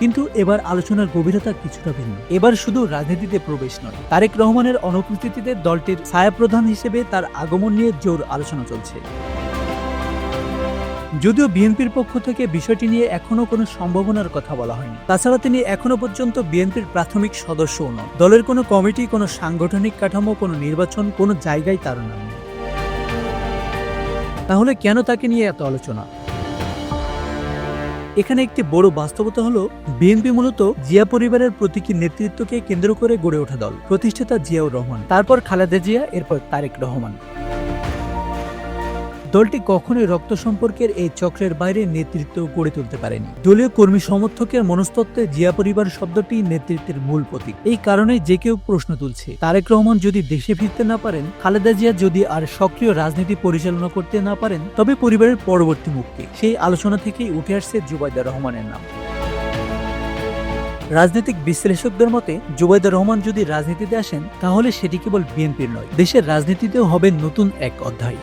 কিন্তু এবার আলোচনার গভীরতা কিছুটা ভিন্ন। এবার শুধু রাজনীতিতে প্রবেশ নয়। তারেক রহমানের অনুপস্থিতিতে দলটির ছায়াপ্রধান হিসেবে তার আগমন নিয়ে জোর আলোচনা চলছে। যদিও বিএনপির পক্ষ থেকে বিষয়টি নিয়ে এখনও কোনো সম্ভাবনার কথা বলা হয়নি। তাছাড়া তিনি এখনও পর্যন্ত বিএনপির প্রাথমিক সদস্যও নন। দলের কোনো কমিটি, কোনো সাংগঠনিক কাঠামো, কোনো নির্বাচন, কোনো জায়গায় তার নাম তাহলে কেন তাকে নিয়ে এত আলোচনা? এখানে একটি বড় বাস্তবতা হলো বিএনপি মূলত জিয়া পরিবারের প্রতীকী নেতৃত্বকে কেন্দ্র করে গড়ে ওঠা দল। প্রতিষ্ঠাতা জিয়াউর রহমান, তারপর খালেদা জিয়া, এরপর তারেক রহমান। দলটি কখনোই রক্ত সম্পর্কের এই চক্রের বাইরে নেতৃত্ব গড়ে তুলতে পারেনি। দলীয় কর্মী সমর্থকের মনস্তত্ত্বে জিয়া পরিবার শব্দটি নেতৃত্বের মূল প্রতীক। এই কারণে যে কেউ প্রশ্ন তুলছে, তারেক রহমান যদি দেশে ফিরতে না পারেন, খালেদা জিয়া যদি আর সক্রিয় রাজনীতি পরিচালনা করতে না পারেন, তবে পরিবারের পরবর্তী মুক্তি সেই আলোচনা থেকেই উঠে আসছে জুবাইদা রহমানের নাম। রাজনৈতিক বিশ্লেষকদের মতে, জুবাইদা রহমান যদি রাজনীতিতে আসেন, তাহলে সেটি কেবল বিএনপির নয়, দেশের রাজনীতিতেও হবে নতুন এক অধ্যায়।